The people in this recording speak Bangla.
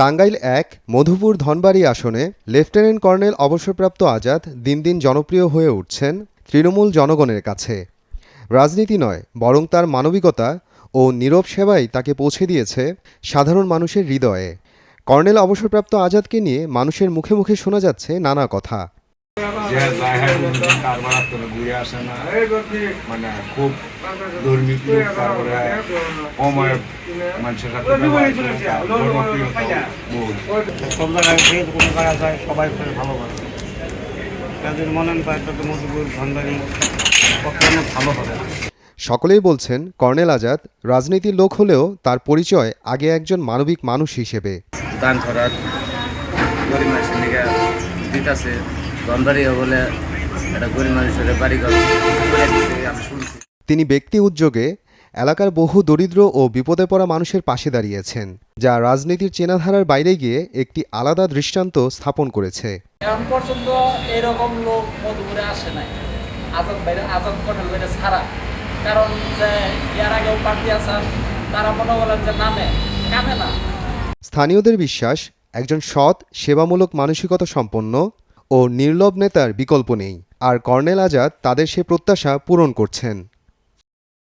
টাঙ্গাইল এক, মধুপুর ধনবাড়ি আসনে লেফটেন্যান্ট কর্নেল অবসরপ্রাপ্ত আজাদ দিন দিন জনপ্রিয় হয়ে উঠছেন তৃণমূল জনগণের কাছে। রাজনীতি নয়, বরং তার মানবিকতা ও নীরব সেবাই তাকে পৌঁছে দিয়েছে সাধারণ মানুষের হৃদয়ে। কর্নেল অবসরপ্রাপ্ত আজাদকে নিয়ে মানুষের মুখে মুখে শোনা যাচ্ছে নানা কথা। মানে খুব ধর্মিক লোক তারপরে অময় মানুষের সাথে ব্যবহার করে, ধর্মপ্রিয়তা বহু। সব জায়গায় যে কোনো জায়গায় যায় সবাই খুব ভালোবাসে তাদের মনে পায় তাদের মধুপুর ভান্ডারি পক্ষে ভালো হবে সকলেই বলছেন কর্নেল আজাদ রাজনীতির লোক হলেও তার পরিচয় আগে একজন মানবিক মানুষ হিসেবে দান করার গরিব মানুষের লিগে দিতেছে ধনবাড়িও বলে একটা গরিব মানুষের বাড়ি ঘর করে দিচ্ছে আমি শুনছি তিনি ব্যক্তি উদ্যোগে এলাকার বহু দরিদ্র ও বিপদে পড়া মানুষের পাশে দাঁড়িয়েছেন যা রাজনীতির চেনাধারার বাইরে গিয়ে একটি আলাদা দৃষ্টান্ত স্থাপন করেছে। এখন পর্যন্ত এরকম লোক মধুপুরে আসে নাই। আজাদ বাইরে আজাদ বাইরে ছাড়া। কারণ যে এর আগেও পার্টি আছেন তারা মনে যে নামে কামে না। স্থানীয়দের বিশ্বাস একজন সৎ সেবামূলক মানসিকতা সম্পন্ন ও নির্লভ নেতার বিকল্প নেই। আর কর্নেল আজাদ তাদের সে প্রত্যাশা পূরণ করছেন।